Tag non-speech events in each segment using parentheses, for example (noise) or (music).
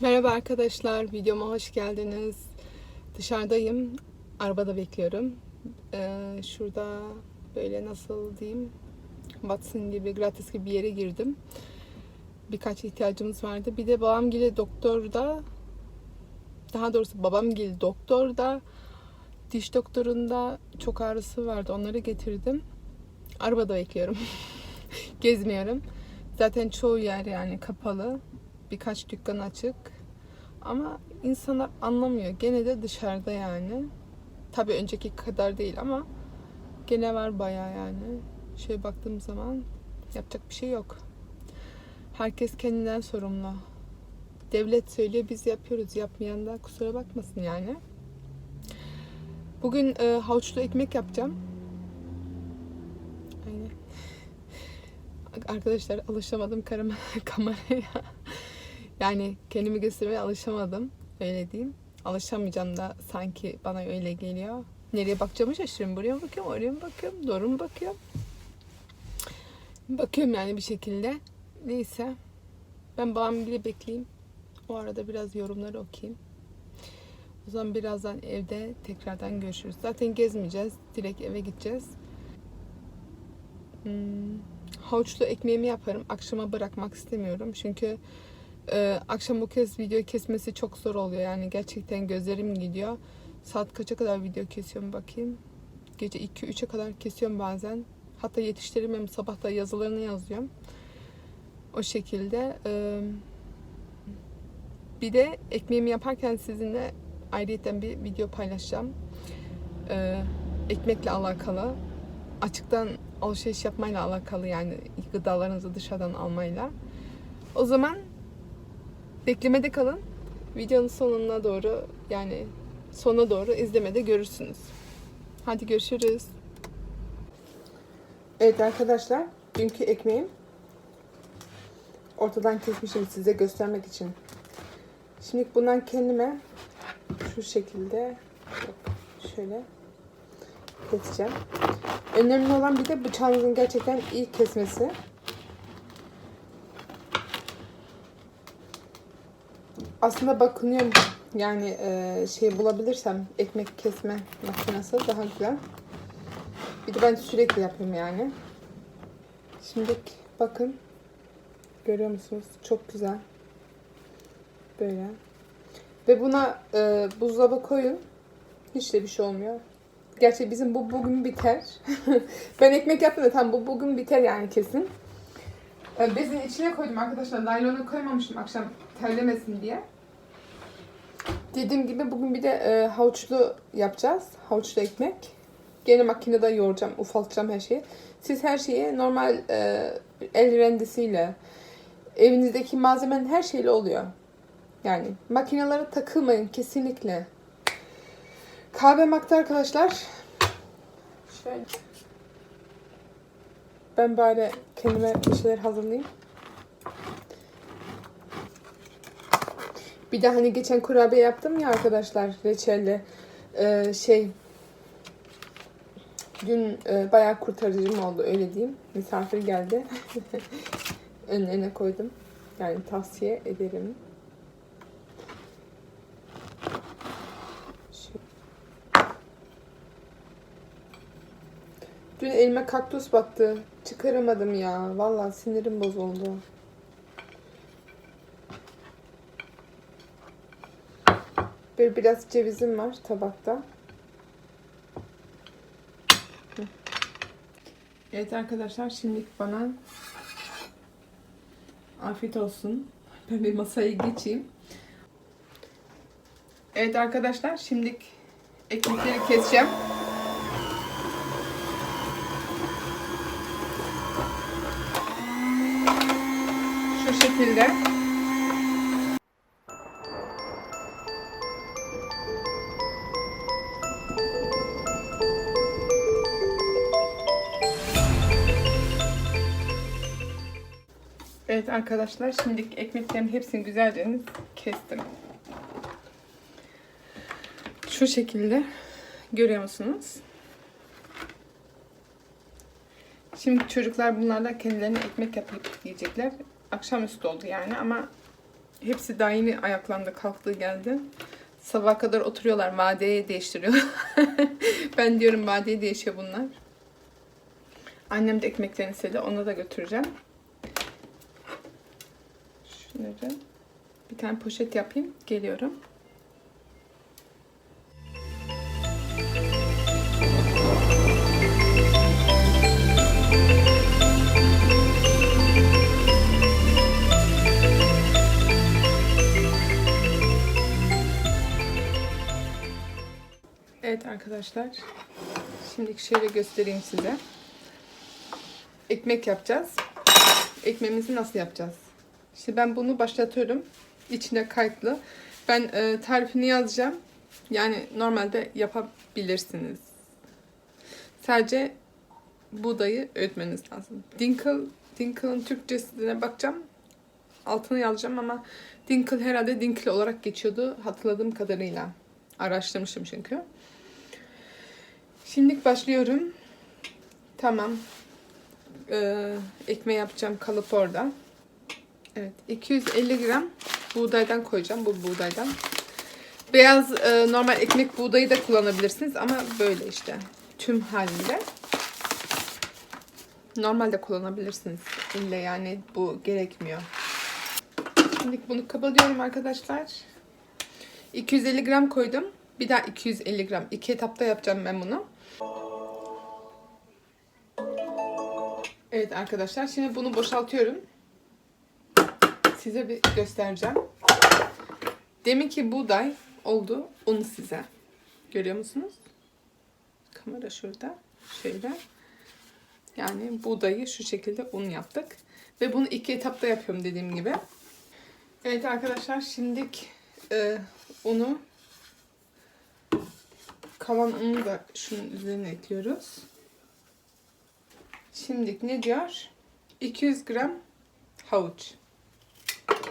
Merhaba arkadaşlar, videoma hoş geldiniz. Dışarıdayım, arabada bekliyorum. Ee, şurada böyle nasıl diyeyim, Watson gibi, gratis gibi bir yere girdim. Birkaç ihtiyacımız vardı. Bir de babam gibi doktorda, daha doğrusu babam gibi doktorda, diş doktorunda çok ağrısı vardı. Onları getirdim. Arabada bekliyorum. (laughs) Gezmiyorum. Zaten çoğu yer yani kapalı birkaç dükkan açık. Ama insanlar anlamıyor. Gene de dışarıda yani. Tabii önceki kadar değil ama gene var bayağı yani. Şöyle baktığım zaman yapacak bir şey yok. Herkes kendinden sorumlu. Devlet söylüyor biz yapıyoruz. Yapmayan da kusura bakmasın yani. Bugün e, havuçlu ekmek yapacağım. Aynen. Arkadaşlar alışamadım karama- (laughs) kameraya. Yani kendimi göstermeye alışamadım. Öyle diyeyim. Alışamayacağım da sanki bana öyle geliyor. Nereye bakacağımı şaşırıyorum. Buraya mı bakıyorum, oraya mı bakıyorum, doğru mu bakıyorum? Bakıyorum yani bir şekilde. Neyse. Ben babamı bile bekleyeyim. O arada biraz yorumları okuyayım. O zaman birazdan evde tekrardan görüşürüz. Zaten gezmeyeceğiz. Direkt eve gideceğiz. Hmm, havuçlu ekmeğimi yaparım. Akşama bırakmak istemiyorum. Çünkü ee, akşam bu kez video kesmesi çok zor oluyor. Yani gerçekten gözlerim gidiyor. Saat kaça kadar video kesiyorum bakayım. Gece 2-3'e kadar kesiyorum bazen. Hatta yetiştiremem sabah da yazılarını yazıyorum. O şekilde. Ee, bir de ekmeğimi yaparken sizinle ayrıyeten bir video paylaşacağım. Ee, ekmekle alakalı. Açıktan alışveriş yapmayla alakalı yani gıdalarınızı dışarıdan almayla. O zaman Beklemede kalın. Videonun sonuna doğru yani sona doğru izlemede görürsünüz. Hadi görüşürüz. Evet arkadaşlar, dünkü ekmeğim ortadan kesmişim size göstermek için. Şimdi bundan kendime şu şekilde şöyle keseceğim. Önemli olan bir de bıçağınızın gerçekten iyi kesmesi. Aslında bakınıyorum yani e, şey bulabilirsem ekmek kesme makinesi daha güzel. Bir de ben sürekli yapıyorum yani. Şimdi bakın. Görüyor musunuz? Çok güzel. Böyle. Ve buna e, buzdolabı koyun. Hiç de bir şey olmuyor. Gerçi bizim bu bugün biter. (laughs) ben ekmek yaptım da tam bu bugün biter yani kesin. E, bezin içine koydum arkadaşlar. Naylonu koymamıştım akşam terlemesin diye. Dediğim gibi bugün bir de e, havuçlu yapacağız. Havuçlu ekmek. Gene makinede yoğuracağım, ufaltacağım her şeyi. Siz her şeyi normal e, el rendesiyle, evinizdeki malzemenin her şeyle oluyor. Yani makinelere takılmayın kesinlikle. Kahve makta arkadaşlar. Şöyle. Ben bari kendime bir şeyler hazırlayayım. Bir de hani geçen kurabiye yaptım ya arkadaşlar reçelli. Ee, şey dün e, bayağı kurtarıcım oldu öyle diyeyim. Misafir geldi. (laughs) Önlerine koydum. Yani tavsiye ederim. Şu- Dün elime kaktüs battı. Çıkaramadım ya. Vallahi sinirim bozuldu. Böyle biraz cevizim var tabakta. Evet arkadaşlar şimdi bana afiyet olsun. Ben bir masaya geçeyim. Evet arkadaşlar şimdi ekmekleri keseceğim. Şu şekilde. Evet arkadaşlar şimdi ekmeklerimin hepsini güzelce kestim. Şu şekilde görüyor musunuz? Şimdi çocuklar bunlardan kendilerine ekmek yapıp yiyecekler. Akşamüstü oldu yani ama Hepsi daha yeni ayaklandı, kalktı geldi. Sabaha kadar oturuyorlar, madeyi değiştiriyor. (laughs) ben diyorum madeyi değişiyor bunlar. Annem de ekmeklerini istedi, ona da götüreceğim. Şunları bir tane poşet yapayım, geliyorum. Evet arkadaşlar. Şimdi şöyle göstereyim size. Ekmek yapacağız. Ekmeğimizi nasıl yapacağız? İşte ben bunu başlatıyorum. İçinde kayıtlı. Ben e, tarifini yazacağım. Yani normalde yapabilirsiniz. Sadece buğdayı öğütmeniz lazım. Dinkel, Dinkel'ın Türkçesine bakacağım. Altını yazacağım ama Dinkel herhalde Dinkel olarak geçiyordu hatırladığım kadarıyla. Araştırmışım çünkü. Şimdi başlıyorum. Tamam. Ee, ekmeği yapacağım kalıp orada. Evet. 250 gram buğdaydan koyacağım. Bu buğdaydan. Beyaz e, normal ekmek buğdayı da kullanabilirsiniz ama böyle işte. Tüm halinde. Normalde kullanabilirsiniz. İlle yani bu gerekmiyor. Şimdi bunu kapatıyorum arkadaşlar. 250 gram koydum. Bir daha 250 gram. İki etapta yapacağım ben bunu. Evet arkadaşlar şimdi bunu boşaltıyorum. Size bir göstereceğim. Demin ki buğday oldu. Onu size. Görüyor musunuz? Kamera şurada. Şöyle. Yani buğdayı şu şekilde un yaptık. Ve bunu iki etapta yapıyorum dediğim gibi. Evet arkadaşlar şimdilik e, unu kalan unu da şunun üzerine ekliyoruz. Şimdi ne diyor? 200 gram havuç.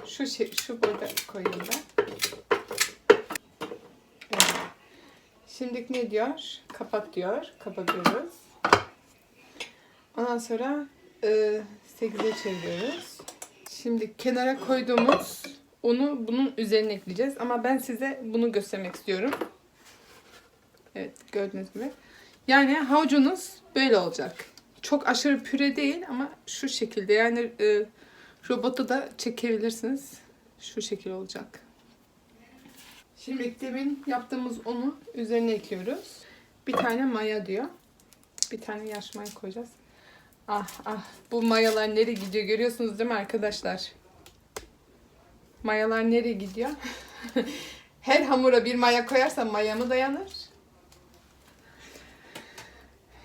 Şu şey, şu burada koyayım ben. Evet. Şimdi ne diyor? Kapat diyor. Kapatıyoruz. Ondan sonra e, 8'e çeviriyoruz. Şimdi kenara koyduğumuz unu bunun üzerine ekleyeceğiz. Ama ben size bunu göstermek istiyorum. Evet gördüğünüz gibi. Yani havucunuz böyle olacak. Çok aşırı püre değil ama şu şekilde. Yani e, robotu da çekebilirsiniz. Şu şekil olacak. Şimdi demin yaptığımız unu üzerine ekliyoruz. Bir tane maya diyor. Bir tane yaş maya koyacağız. Ah ah bu mayalar nereye gidiyor görüyorsunuz değil mi arkadaşlar? Mayalar nereye gidiyor? (laughs) Her hamura bir maya koyarsam maya mı dayanır?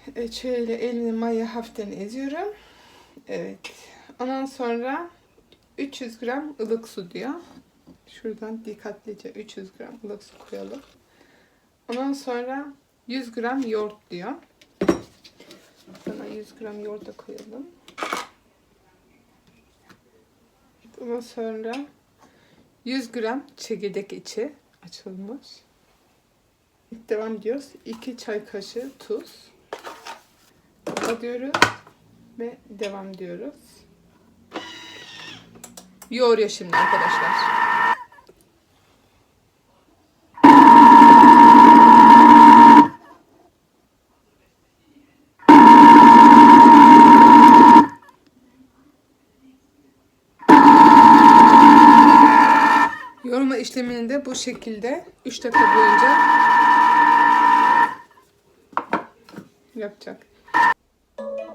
Evet, şöyle elini maya hafiften eziyorum. Evet. Ondan sonra 300 gram ılık su diyor. Şuradan dikkatlice 300 gram ılık su koyalım. Ondan sonra 100 gram yoğurt diyor. Sana 100 gram yoğurt da koyalım. Ondan sonra 100 gram çekirdek içi açılmış. Devam ediyoruz. 2 çay kaşığı tuz. Kapatıyoruz ve devam diyoruz. Yoğuruyor şimdi arkadaşlar. Yoğurma işlemini de bu şekilde 3 dakika boyunca yapacak.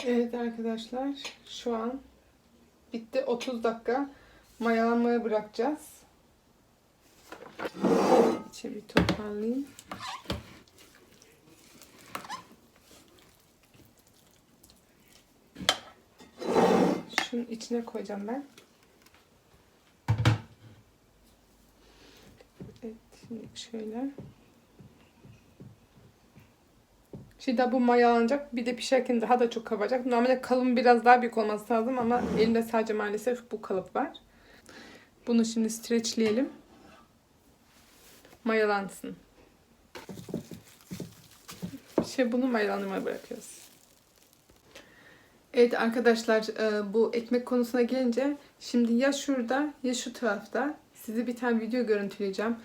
Evet arkadaşlar şu an bitti. 30 dakika mayalanmaya bırakacağız. İçe bir toparlayayım. Şunun içine koyacağım ben. Evet şimdi şöyle. Şimdi bu mayalanacak. Bir de pişerken daha da çok kabaracak. Normalde kalın biraz daha büyük olması lazım ama elimde sadece maalesef bu kalıp var. Bunu şimdi streçleyelim. Mayalansın. Şey bunu mayalandırmaya bırakıyoruz. Evet arkadaşlar e, bu ekmek konusuna gelince şimdi ya şurada ya şu tarafta size bir tane video görüntüleyeceğim.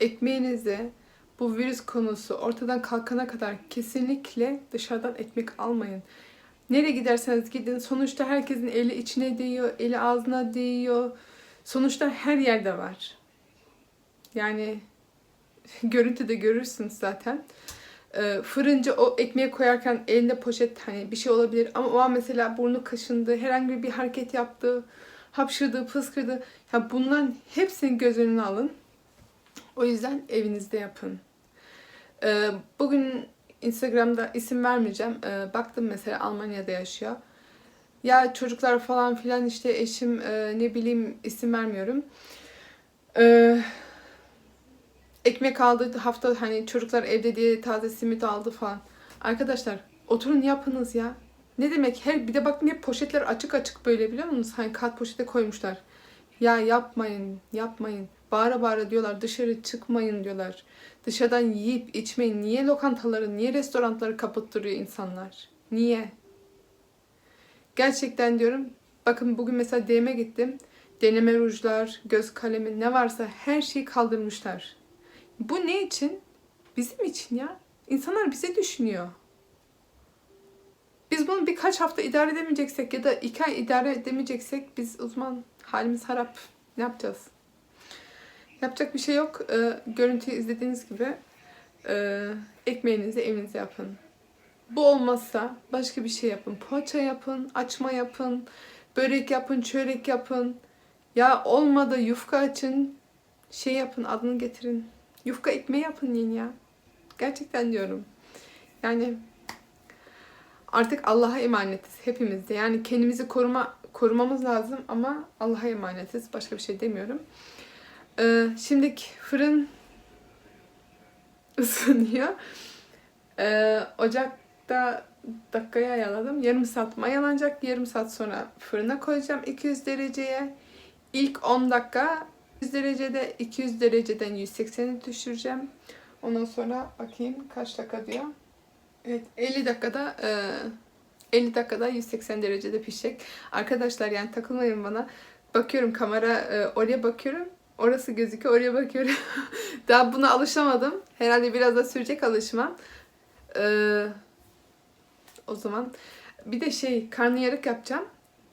Ekmeğinizi bu virüs konusu ortadan kalkana kadar kesinlikle dışarıdan ekmek almayın. Nereye giderseniz gidin sonuçta herkesin eli içine değiyor, eli ağzına değiyor. Sonuçta her yerde var. Yani (laughs) görüntüde görürsünüz zaten. Ee, fırıncı o ekmeği koyarken elinde poşet hani bir şey olabilir ama o an mesela burnu kaşındı, herhangi bir hareket yaptı, hapşırdı, fıskırdı. Ya bunların hepsini göz önüne alın. O yüzden evinizde yapın. Ee, bugün Instagram'da isim vermeyeceğim. Ee, baktım mesela Almanya'da yaşıyor. Ya çocuklar falan filan işte eşim e, ne bileyim isim vermiyorum. Ee, ekmek aldı hafta hani çocuklar evde diye taze simit aldı falan. Arkadaşlar oturun yapınız ya. Ne demek her bir de baktım hep poşetler açık açık böyle biliyor musunuz? Hani kat poşete koymuşlar. Ya yapmayın, yapmayın. Bağıra bağıra diyorlar dışarı çıkmayın diyorlar. Dışarıdan yiyip içmeyin. Niye lokantaları, niye restoranları kapattırıyor insanlar? Niye? Gerçekten diyorum. Bakın bugün mesela DM'e gittim. Deneme rujlar, göz kalemi ne varsa her şeyi kaldırmışlar. Bu ne için? Bizim için ya. İnsanlar bize düşünüyor. Biz bunu birkaç hafta idare edemeyeceksek ya da iki ay idare edemeyeceksek biz uzman halimiz harap. Ne yapacağız? Yapacak bir şey yok. Ee, görüntüyü izlediğiniz gibi e, ekmeğinizi evinizde yapın. Bu olmazsa başka bir şey yapın. Poğaça yapın, açma yapın, börek yapın, çörek yapın. Ya olmadı yufka açın, şey yapın, adını getirin. Yufka ekmeği yapın yiyin ya. Gerçekten diyorum. Yani artık Allah'a emanetiz hepimiz de. Yani kendimizi koruma korumamız lazım ama Allah'a emanetiz. Başka bir şey demiyorum. Ee, şimdi fırın ısınıyor. Ee, ocakta dakikaya ayarladım. Yarım saat mayalanacak. Yarım saat sonra fırına koyacağım 200 dereceye. İlk 10 dakika 100 derecede 200 dereceden 180'e düşüreceğim. Ondan sonra bakayım kaç dakika diyor. Evet 50 dakikada e, 50 dakikada 180 derecede pişecek. Arkadaşlar yani takılmayın bana. Bakıyorum kamera e, oraya bakıyorum. Orası gözüküyor oraya bakıyorum. (laughs) Daha buna alışamadım. Herhalde biraz da sürecek alışmam. Ee, o zaman bir de şey karnıyarık yapacağım.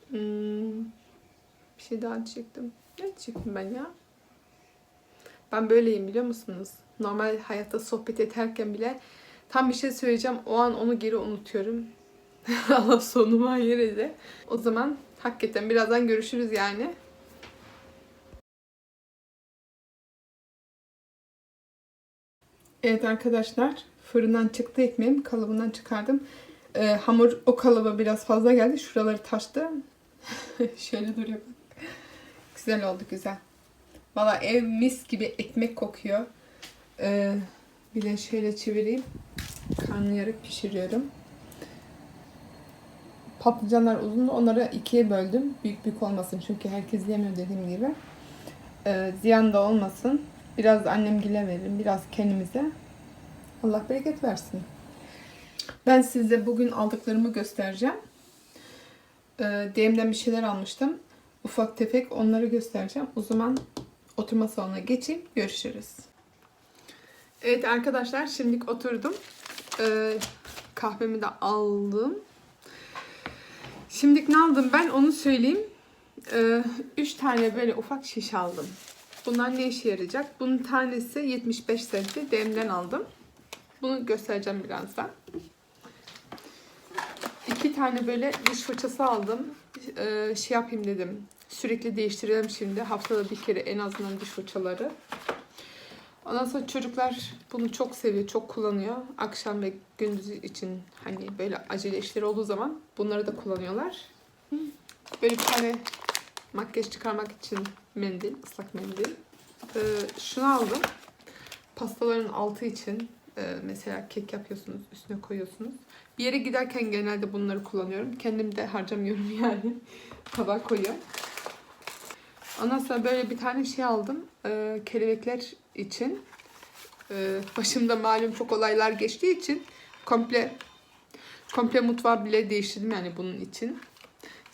Hmm, bir şey daha diyecektim. Ne diyecektim ben ya? Ben böyleyim biliyor musunuz? Normal hayatta sohbet ederken bile tam bir şey söyleyeceğim. O an onu geri unutuyorum. (laughs) Allah sonuma hayır ede. O zaman hakikaten birazdan görüşürüz yani. Evet arkadaşlar fırından çıktı ekmeğim kalıbından çıkardım. Ee, hamur o kalıba biraz fazla geldi. Şuraları taştı. (laughs) Şöyle duruyor bak. Güzel oldu güzel. Valla ev mis gibi ekmek kokuyor. Ee, bir de şöyle çevireyim. Karnıyarık pişiriyorum. Patlıcanlar uzun. Onları ikiye böldüm. Büyük büyük olmasın çünkü herkes yemiyor dediğim gibi. Ee, ziyan da olmasın. Biraz annemgile veririm. Biraz kendimize. Allah bereket versin. Ben size bugün aldıklarımı göstereceğim. Ee, DM'den bir şeyler almıştım. Ufak tefek onları göstereceğim. O zaman oturma salonuna geçeyim. Görüşürüz. Evet arkadaşlar şimdilik oturdum. Ee, kahvemi de aldım. Şimdilik ne aldım ben onu söyleyeyim. Ee, üç tane böyle ufak şiş aldım. Bunlar ne işe yarayacak? Bunun tanesi 75 centi. DM'den aldım. Bunu göstereceğim birazdan. İki tane böyle diş fırçası aldım. Ee, şey yapayım dedim. Sürekli değiştirelim şimdi. Haftada bir kere en azından diş fırçaları. Ondan sonra çocuklar bunu çok seviyor, çok kullanıyor. Akşam ve gündüz için hani böyle acele işleri olduğu zaman bunları da kullanıyorlar. Böyle bir tane makyaj çıkarmak için mendil, ıslak mendil. Ee, şunu aldım. Pastaların altı için e, mesela kek yapıyorsunuz, üstüne koyuyorsunuz. Bir yere giderken genelde bunları kullanıyorum. Kendim de harcamıyorum (laughs) yani. Tabağa koyuyorum. Ondan sonra böyle bir tane şey aldım. Ee, kelebekler için. Ee, başımda malum çok olaylar geçtiği için komple komple mutfağı bile değiştirdim yani bunun için.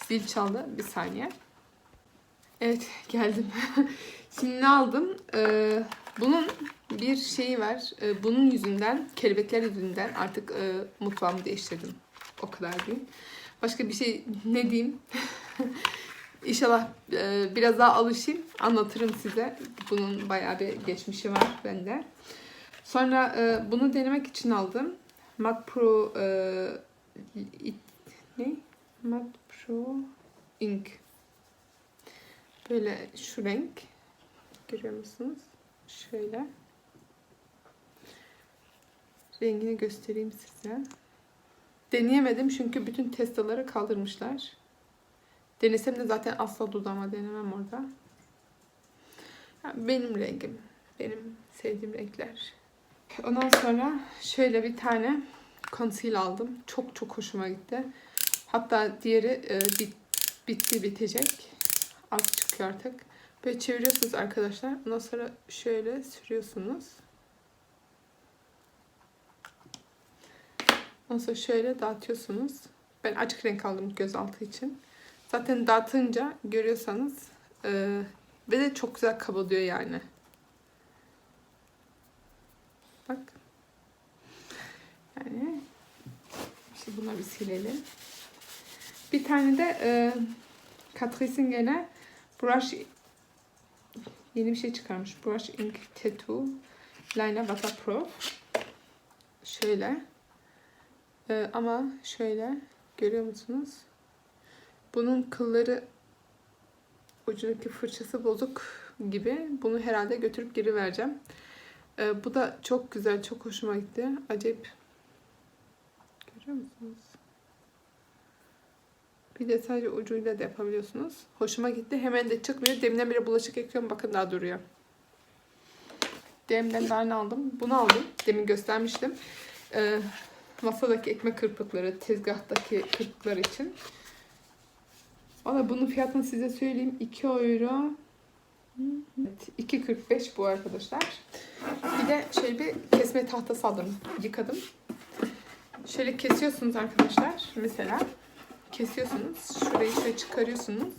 Zil çaldı. Bir saniye. Evet (laughs) geldim. Şimdi ne aldım? Ee, bunun bir şeyi var. Ee, bunun yüzünden, kelebekler yüzünden artık e, mutfağımı değiştirdim. O kadar diyeyim. Başka bir şey ne diyeyim? (laughs) İnşallah e, biraz daha alışayım. Anlatırım size. Bunun bayağı bir geçmişi var bende. Sonra e, bunu denemek için aldım. Mac Pro e, it- ne? Mac Pro Ink. Böyle şu renk. Görüyor musunuz? Şöyle. Rengini göstereyim size. Deneyemedim çünkü bütün testaları kaldırmışlar. Denesem de zaten asla dudağıma denemem orada. Ha, Benim rengim. Benim sevdiğim renkler. Ondan sonra şöyle bir tane conceal aldım. Çok çok hoşuma gitti. Hatta diğeri e, bit, bitti bitecek. Çıkıyor artık. Böyle çeviriyorsunuz arkadaşlar. Ondan sonra şöyle sürüyorsunuz. Ondan sonra şöyle dağıtıyorsunuz. Ben açık renk aldım gözaltı için. Zaten dağıtınca görüyorsanız e, ve de çok güzel kabalıyor yani. Bak. Yani işte bunları bir silelim. Bir tane de e, Catrice'in gene brush yeni bir şey çıkarmış. Brush Ink Tattoo Liner Waterproof. Şöyle. E, ama şöyle görüyor musunuz? Bunun kılları ucundaki fırçası bozuk gibi. Bunu herhalde götürüp geri vereceğim. Ee, bu da çok güzel, çok hoşuma gitti. Acayip. Görüyor musunuz? Bir de sadece ucuyla da yapabiliyorsunuz. Hoşuma gitti. Hemen de çıkmıyor. Deminden beri bulaşık yıkıyorum. Bakın daha duruyor. Demden ne aldım? Bunu aldım. Demin göstermiştim. Ee, masadaki ekmek kırpıkları, tezgahtaki kırpıklar için. Valla bunun fiyatını size söyleyeyim. 2 euro. Evet, 2.45 bu arkadaşlar. Bir de şöyle bir kesme tahtası aldım. Yıkadım. Şöyle kesiyorsunuz arkadaşlar. Mesela kesiyorsunuz. Şurayı şöyle çıkarıyorsunuz.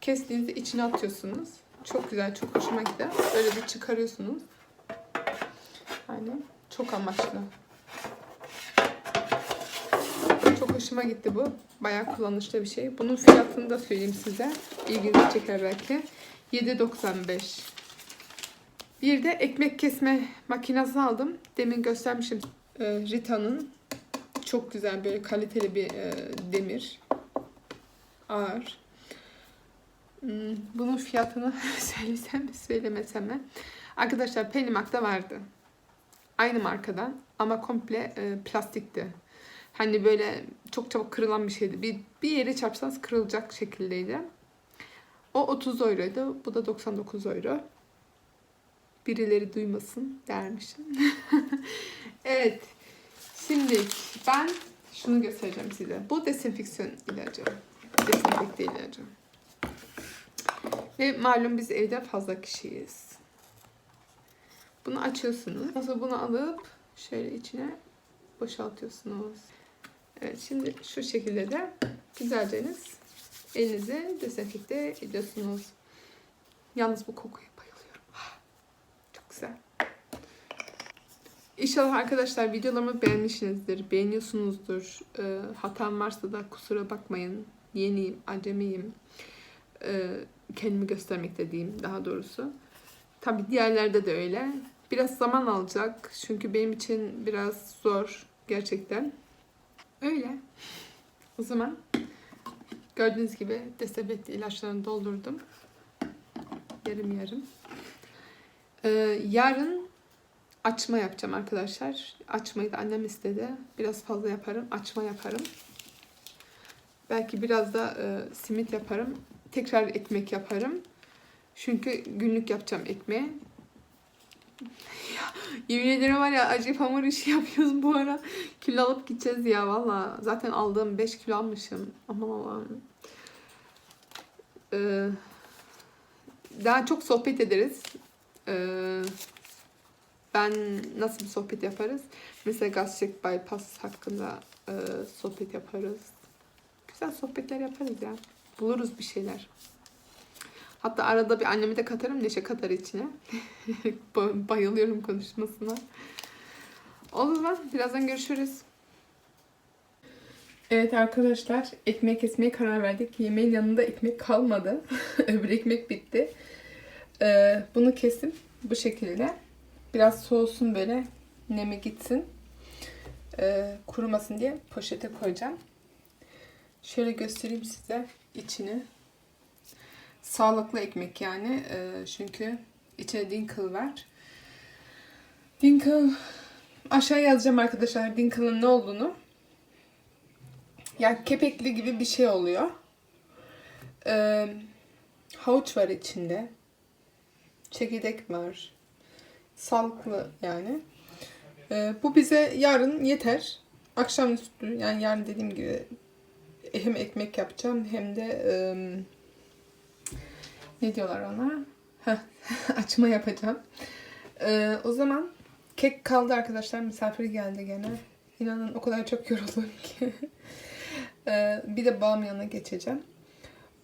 Kestiğinizde içine atıyorsunuz. Çok güzel, çok hoşuma gitti. Böyle bir çıkarıyorsunuz. Yani çok amaçlı. Çok hoşuma gitti bu. Bayağı kullanışlı bir şey. Bunun fiyatını da söyleyeyim size. İlginizi çeker belki. 7.95. Bir de ekmek kesme makinesi aldım. Demin göstermişim. Ee, Rita'nın çok güzel böyle kaliteli bir e, demir. Ağır. Hmm, Bunun fiyatını (laughs) söylesem mi söylemesem mi? Arkadaşlar Pennymark'ta vardı. Aynı markadan ama komple e, plastikti. Hani böyle çok çabuk kırılan bir şeydi. Bir, bir yere çarpsanız kırılacak şekildeydi. O 30 euroydu. Bu da 99 euro. Birileri duymasın dermişim. (laughs) evet. Şimdi ben şunu göstereceğim size. Bu dezenfeksiyon ilacı. Dezenfekte ilacı. Ve malum biz evde fazla kişiyiz. Bunu açıyorsunuz. Sonra bunu alıp şöyle içine boşaltıyorsunuz. Evet şimdi şu şekilde de güzelceniz elinizi dezenfekte ediyorsunuz. Yalnız bu kokuya bayılıyorum. Ah, Çok güzel. İnşallah arkadaşlar videolarımı beğenmişsinizdir. Beğeniyorsunuzdur. Ee, hatam varsa da kusura bakmayın. Yeniyim, acemiyim. Ee, kendimi göstermekte diyeyim daha doğrusu. Tabi diğerlerde de öyle. Biraz zaman alacak. Çünkü benim için biraz zor gerçekten. Öyle. O zaman gördüğünüz gibi desenfekte ilaçlarını doldurdum. Yarım yarım. Ee, yarın açma yapacağım arkadaşlar. Açmayı da annem istedi. Biraz fazla yaparım. Açma yaparım. Belki biraz da e, simit yaparım. Tekrar ekmek yaparım. Çünkü günlük yapacağım ekmeği. (laughs) Yemin ederim var ya acayip hamur işi (laughs) yapıyoruz bu ara. Kilo alıp gideceğiz ya valla. Zaten aldığım 5 kilo almışım. Aman Allah'ım. Ee, daha çok sohbet ederiz. Ee, ben nasıl bir sohbet yaparız? Mesela gastrik bypass hakkında e, sohbet yaparız. Güzel sohbetler yaparız ya. Buluruz bir şeyler. Hatta arada bir annemi de katarım. Neşe katar içine. (laughs) Ba- Bayılıyorum konuşmasına. O zaman birazdan görüşürüz. Evet arkadaşlar ekmek kesmeye karar verdik. Yemeğin yanında ekmek kalmadı. (laughs) Öbür ekmek bitti. Ee, bunu kesim bu şekilde. Biraz soğusun böyle. Nemi gitsin. Ee, kurumasın diye poşete koyacağım. Şöyle göstereyim size içini. Sağlıklı ekmek yani. Ee, çünkü içine dinkel var. Dinkel aşağı yazacağım arkadaşlar dinkel'ın ne olduğunu. Yani kepekli gibi bir şey oluyor. Ee, havuç var içinde. Çekirdek var. Sağlıklı yani. Ee, bu bize yarın yeter. Akşamüstü yani yarın dediğim gibi hem ekmek yapacağım hem de ne diyorlar ona? Heh, (laughs) açma yapacağım. O zaman kek kaldı arkadaşlar. Misafir geldi gene. İnanın o kadar çok yoruldum ki. (laughs) Bir de babam yanına geçeceğim.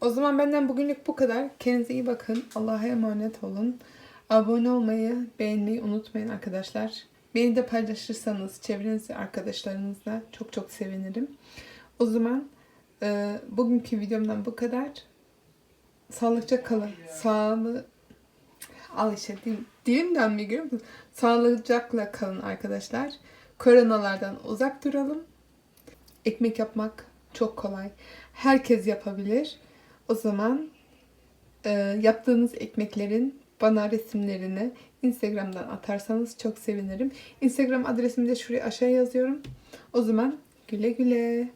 O zaman benden bugünlük bu kadar. Kendinize iyi bakın. Allah'a emanet olun. Abone olmayı, beğenmeyi unutmayın arkadaşlar. Beni de paylaşırsanız çevrenizde arkadaşlarınızla çok çok sevinirim. O zaman e, bugünkü videomdan bu kadar. Sağlıkça kalın. Sağlı Al işte dilim, dilimden mi görüyor musun? Sağlıcakla kalın arkadaşlar. Koronalardan uzak duralım. Ekmek yapmak çok kolay. Herkes yapabilir. O zaman e, yaptığınız ekmeklerin bana resimlerini Instagram'dan atarsanız çok sevinirim. Instagram adresimi de şuraya aşağı yazıyorum. O zaman güle güle.